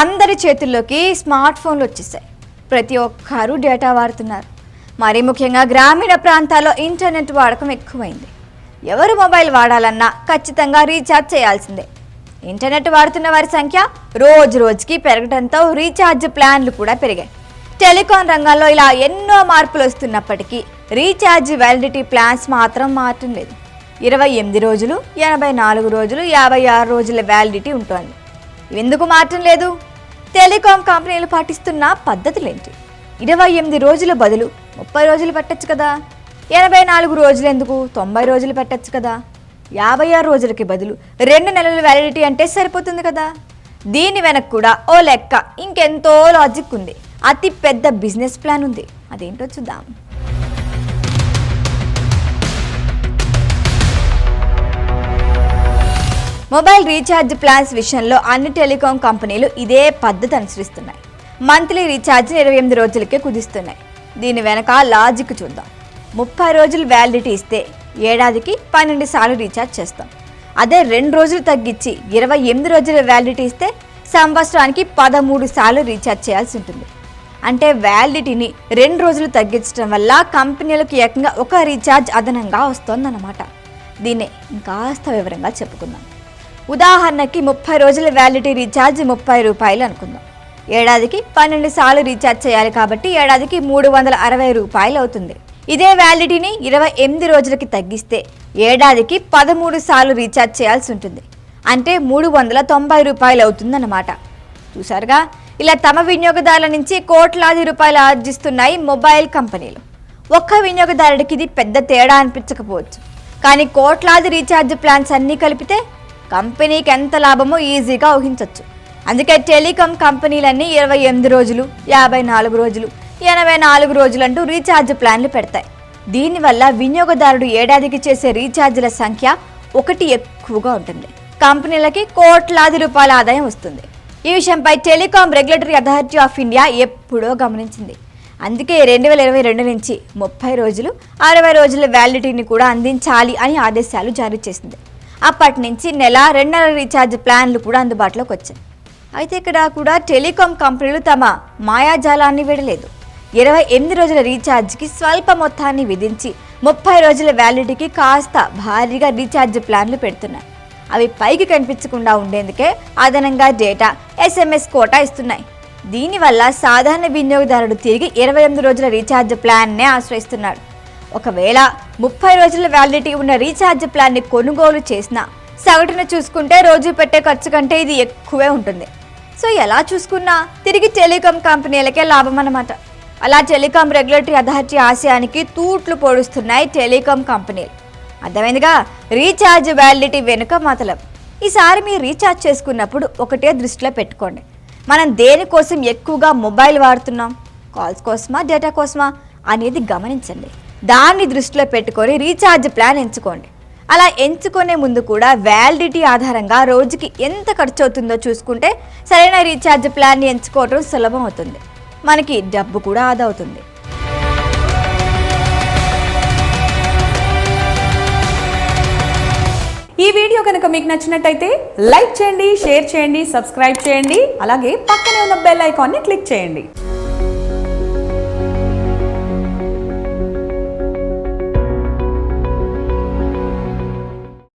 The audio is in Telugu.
అందరి చేతుల్లోకి స్మార్ట్ ఫోన్లు వచ్చేసాయి. ప్రతి ఒక్కరూ డేటా వాడుతున్నారు. మరి ముఖ్యంగా గ్రామీణ ప్రాంతాల్లో ఇంటర్నెట్ వాడకం ఎక్కువైంది. ఎవరు మొబైల్ వాడాలన్నా ఖచ్చితంగా రీఛార్జ్ చేయాల్సిందే. ఇంటర్నెట్ వాడుతున్న వారి సంఖ్య రోజు రోజుకి పెరగడంతో రీఛార్జ్ ప్లాన్లు కూడా పెరిగాయి. టెలికాం రంగంలో ఇలా ఎన్నో మార్పులు వస్తున్నప్పటికీ రీఛార్జ్ వ్యాలిడిటీ ప్లాన్స్ మాత్రం మారటం లేదు. ఇరవై ఎనిమిది రోజులు ఎనభై నాలుగు రోజులు యాభై ఆరు రోజుల వ్యాలిడిటీ ఉంటుంది. ఎందుకు మారటం లేదు? టెలికాం కంపెనీలు పాటిస్తున్న పద్ధతులేంటి? ఇరవై ఎనిమిది రోజుల బదులు ముప్పై రోజులు పెట్టచ్చు కదా? ఎనభై నాలుగు రోజులు ఎందుకు? తొంభై రోజులు పెట్టచ్చు కదా? యాభై ఆరు రోజులకి బదులు రెండు నెలల వ్యాలిడిటీ అంటే సరిపోతుంది కదా? దీని వెనక్కి కూడా ఓ లెక్క. ఇంకెంతో లాజిక్ ఉంది. అతి పెద్ద బిజినెస్ ప్లాన్ ఉంది. అదేంటో చూద్దాం. మొబైల్ రీఛార్జ్ ప్లాన్స్ విషయంలో అన్ని టెలికాం కంపెనీలు ఇదే పద్ధతి అనుసరిస్తున్నాయి. మంత్లీ రీఛార్జ్ ఇరవై ఎనిమిది రోజులకే కుదిస్తున్నాయి. దీని వెనక లాజిక్ చూద్దాం. ముప్పై రోజులు వ్యాలిడిటీ ఇస్తే ఏడాదికి పన్నెండు సార్లు రీఛార్జ్ చేస్తాం. అదే రెండు రోజులు తగ్గించి ఇరవై ఎనిమిది రోజుల వ్యాలిడిటీ ఇస్తే సంవత్సరానికి పదమూడు సార్లు రీఛార్జ్ చేయాల్సి ఉంటుంది. అంటే వ్యాలిడిటీని రెండు రోజులు తగ్గించడం వల్ల కంపెనీలకు ఏకంగా ఒక రీఛార్జ్ అదనంగా వస్తోందన్నమాట. దీన్ని ఇంకాస్త వివరంగా చెప్పుకుందాం. ఉదాహరణకి ముప్పై రోజుల వ్యాలిటీ రీఛార్జ్ ముప్పై రూపాయలు అనుకుందాం. ఏడాదికి పన్నెండు సార్లు రీఛార్జ్ చేయాలి కాబట్టి ఏడాదికి మూడు వందల అరవై రూపాయలు అవుతుంది. ఇదే వ్యాలిటీని ఇరవై ఎనిమిది రోజులకి తగ్గిస్తే ఏడాదికి పదమూడు సార్లు రీఛార్జ్ చేయాల్సి ఉంటుంది. అంటే మూడు వందల తొంభై రూపాయలు అవుతుందన్నమాట. చూసారుగా ఇలా తమ వినియోగదారుల నుంచి కోట్లాది రూపాయలు ఆర్జిస్తున్నాయి మొబైల్ కంపెనీలు. ఒక్క వినియోగదారుడికి ఇది పెద్ద తేడా అనిపించకపోవచ్చు. కానీ కోట్లాది రీఛార్జ్ ప్లాన్స్ అన్నీ కలిపితే కంపెనీకి ఎంత లాభమో ఈజీగా ఊహించవచ్చు అందుకే టెలికాం కంపెనీలన్నీ ఇరవై ఎనిమిది రోజులు యాభై నాలుగు రోజులు ఎనభై నాలుగు రోజులు అంటూ రీఛార్జ్ ప్లాన్లు పెడతాయి. దీనివల్ల వినియోగదారుడు ఏడాదికి చేసే రీఛార్జీల సంఖ్య ఒకటి ఎక్కువగా ఉంటుంది. కంపెనీలకి కోట్లాది రూపాయల ఆదాయం వస్తుంది. ఈ విషయంపై Telecom Regulatory Authority of India ఎప్పుడో గమనించింది. అందుకే రెండు వేల ఇరవై రెండు నుంచి ముప్పై రోజులు అరవై రోజుల వ్యాలిడిటీని కూడా అందించాలి అని ఆదేశాలు జారీ చేసింది. అప్పటి నుంచి నెల రెండు నెలల రీఛార్జ్ ప్లాన్లు కూడా అందుబాటులోకి వచ్చాయి. అయితే ఇక్కడ కూడా టెలికాం కంపెనీలు తమ మాయాజాలాన్ని విడలేదు. ఇరవై ఎనిమిది రోజుల రీఛార్జ్కి స్వల్ప మొత్తాన్ని విధించి ముప్పై రోజుల వ్యాలిడిటీకి కాస్త భారీగా రీఛార్జ్ ప్లాన్లు పెడుతున్నాయి. అవి పైకి కనిపించకుండా ఉండేందుకే అదనంగా డేటా ఎస్ఎంఎస్ కోటా ఇస్తున్నాయి. దీనివల్ల సాధారణ వినియోగదారుడు తిరిగి ఇరవై ఎనిమిది రోజుల రీఛార్జ్ ప్లాన్నే ఆశ్రయిస్తున్నాడు. ఒకవేళ ముప్పై రోజుల వ్యాలిడిటీ ఉన్న రీఛార్జ్ ప్లాన్ని కొనుగోలు చేసినా సగటున చూసుకుంటే రోజు పెట్టే ఖర్చు కంటే ఇది ఎక్కువే ఉంటుంది. సో ఎలా చూసుకున్నా తిరిగి టెలికాం కంపెనీలకే లాభం అన్నమాట. అలా టెలికాం రెగ్యులేటరీ అథారిటీ ఆశయానికి తూట్లు పొడుస్తున్నాయి టెలికాం కంపెనీలు. అర్థమైందిగా? రీఛార్జ్ వ్యాలిడిటీ వెనుక మతలం. ఈసారి మీరు రీఛార్జ్ చేసుకున్నప్పుడు ఒకటే దృష్టిలో పెట్టుకోండి. మనం దేనికోసం ఎక్కువగా మొబైల్ వాడుతున్నాం? కాల్స్ కోసమా? డేటా కోసమా? అనేది గమనించండి. దాన్ని దృష్టిలో పెట్టుకొని రీఛార్జ్ ప్లాన్ ఎంచుకోండి. అలా ఎంచుకునే ముందు కూడా వ్యాలిడిటీ ఆధారంగా రోజుకి ఎంత ఖర్చు అవుతుందో చూసుకుంటే సరైన రీఛార్జ్ ప్లాన్ని ఎంచుకోవడం సులభం అవుతుంది. మనకి డబ్బు కూడా ఆదా అవుతుంది ఈ వీడియో కనుక మీకు నచ్చినట్టయితే లైక్ చేయండి షేర్ చేయండి సబ్స్క్రైబ్ చేయండి అలాగే పక్కనే ఉన్న బెల్ ఐకాన్ని క్లిక్ చేయండి.